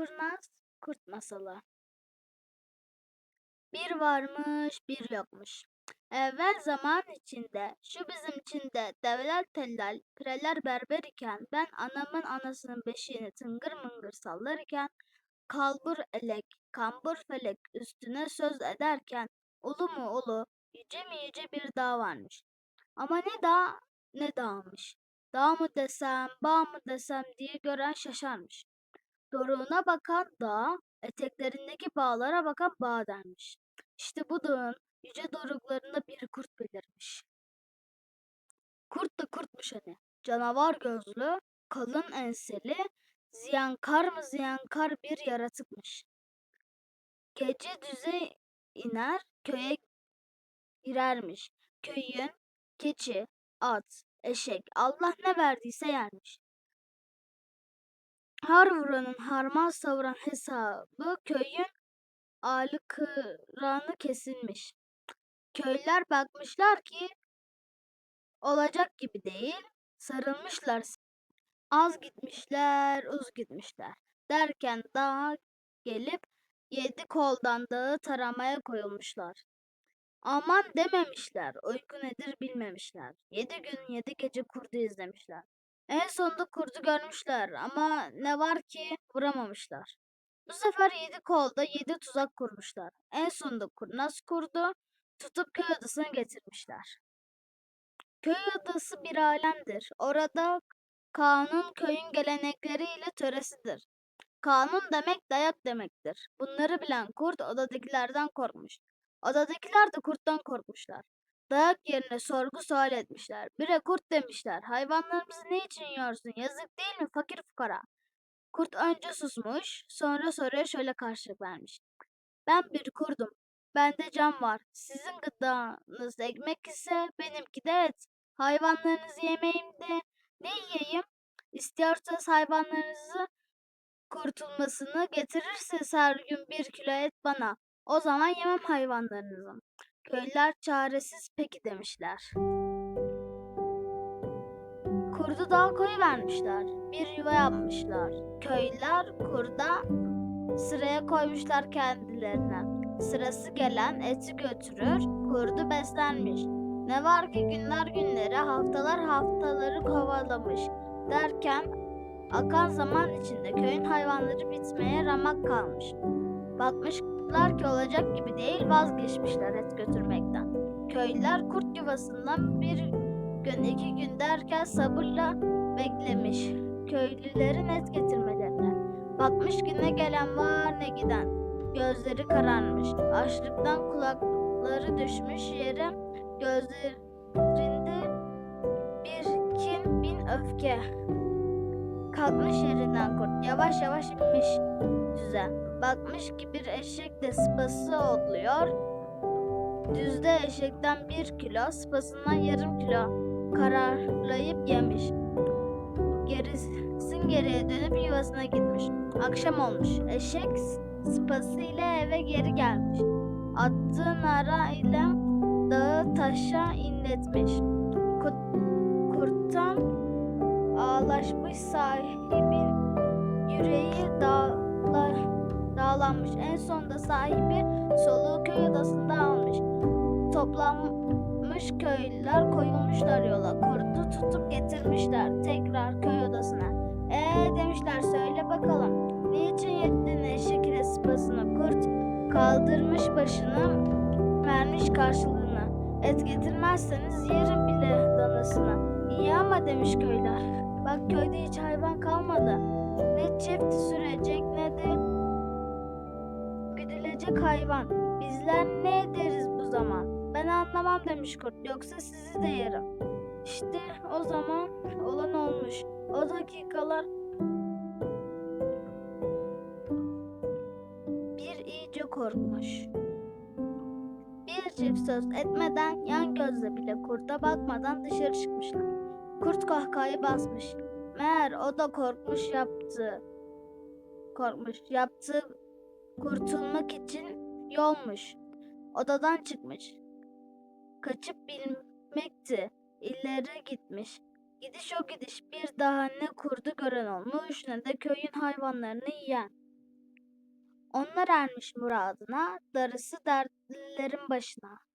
Kurnaz Kurt Masalı Bir varmış bir yokmuş. Evvel zaman içinde, şu bizim içinde devler tellal, pireler berber iken, ben anamın anasının beşiğini tıngır mıngır sallarken, kalbur elek, kambur felek üstüne söz ederken, ulu mu ulu, yüce mi yüce bir dağ varmış. Ama ne dağ ne dağmış. Dağ mı desem, bağ mı desem diye gören şaşarmış. Doruğuna bakan dağ, eteklerindeki bağlara bakan bağ dermiş. İşte bu dağın yüce doruklarında bir kurt belirmiş. Kurt da kurtmuş hani. Canavar gözlü, kalın enseli, ziyankar mı ziyankar bir yaratıkmış. Gece düze iner, köye girermiş. Köyün keçi, at, eşek, Allah ne verdiyse yermiş. Har vuranın harman savuran hesabı köyün alı kıranı kesilmiş. Köylüler bakmışlar ki olacak gibi değil. Sarılmışlar. Az gitmişler, uz gitmişler. Derken dağa gelip yedi koldan dağı taramaya koyulmuşlar. Aman dememişler, uyku nedir bilmemişler. Yedi gün yedi gece kurdu izlemişler. En sonunda kurdu görmüşler ama ne var ki vuramamışlar. Bu sefer yedi kolda yedi tuzak kurmuşlar. En sonunda kurnaz kurdu tutup köy adasına getirmişler. Köy adası bir alemdir. Orada kanun köyün gelenekleriyle töresidir. Kanun demek dayak demektir. Bunları bilen kurt odadakilerden korkmuş. Odadakiler de kurttan korkmuşlar. Dayak yerine sorgu sual etmişler. Bire kurt demişler. Hayvanlarımızı ne için yiyorsun? Yazık değil mi fakir fukara? Kurt önce susmuş, sonra soruya şöyle karşılık vermiş. Ben bir kurdum. Bende can var. Sizin gıdanız ekmek ise benimki de et. Hayvanlarınızı yemeyeyim de ne yiyeyim? İstiyorsanız hayvanlarınızı kurtulmasını getirirseniz her gün bir kilo et bana. O zaman yemem hayvanlarınızı. Köylüler çaresiz peki demişler. Kurdu dağa koyuvermişler. Bir yuva yapmışlar. Köylüler kurda sıraya koymuşlar kendilerine. Sırası gelen eti götürür, kurdu beslenmiş. Ne var ki günler günleri, haftalar haftaları kovalamış. Derken akan zaman içinde köyün hayvanları bitmeye ramak kalmış. Bakmışlar ki olacak gibi değil vazgeçmişler et götürmekten. Köylüler kurt yuvasından bir gün iki gün derken sabırla beklemiş köylülerin et getirmelerine. Bakmış ki ne gelen var ne giden. Gözleri kararmış. Açlıktan kulakları düşmüş yere gözlerinde bir kin bin öfke. Kalkmış yerinden kurt. Yavaş yavaş inmiş düze. Bakmış ki bir eşek de sıpası otluyor. Düzde eşekten bir kilo, sıpasından yarım kilo kararlayıp yemiş. Gerisin geriye dönüp yuvasına gitmiş. Akşam olmuş. Eşek sıpasıyla eve geri gelmiş. Attığı nara ile dağı taşa inletmiş. Kurt, kurttan ağlaşmış sahibin yüreği dağla, dağlanmış. En sonunda sahibi soluğu köy odasında almış. Toplanmış köylüler koyulmuşlar yola. Kurdu tutup getirmişler tekrar köy odasına. Ee demişler söyle bakalım. Niçin yettin eşek ile sıpasını kurt? Kaldırmış başını vermiş karşılığını. Et getirmezseniz yerim bile danasını. İyi ama demiş köylüler. Bak köyde hiç hayvan kalmadı. Ne çift sürecek ne de güdülecek hayvan. Bizler ne ederiz bu zaman? Ben anlamam demiş kurt. Yoksa sizi de yerim. İşte o zaman olan olmuş. O dakikalar bir iyice korkmuş. Bir çift söz etmeden yan gözle bile kurta bakmadan dışarı çıkmışlar. Kurt kahkahayı basmış. Meğer o da korkmuş yaptı. Korkmuş. Yaptığı kurtulmak için yolmuş. Odadan çıkmış. Kaçıp bilmekti. İleri gitmiş. Gidiş o gidiş bir daha ne kurdu gören olmuş ne de köyün hayvanlarını yiyen. Onlar ermiş muradına, darısı dertlilerin başına.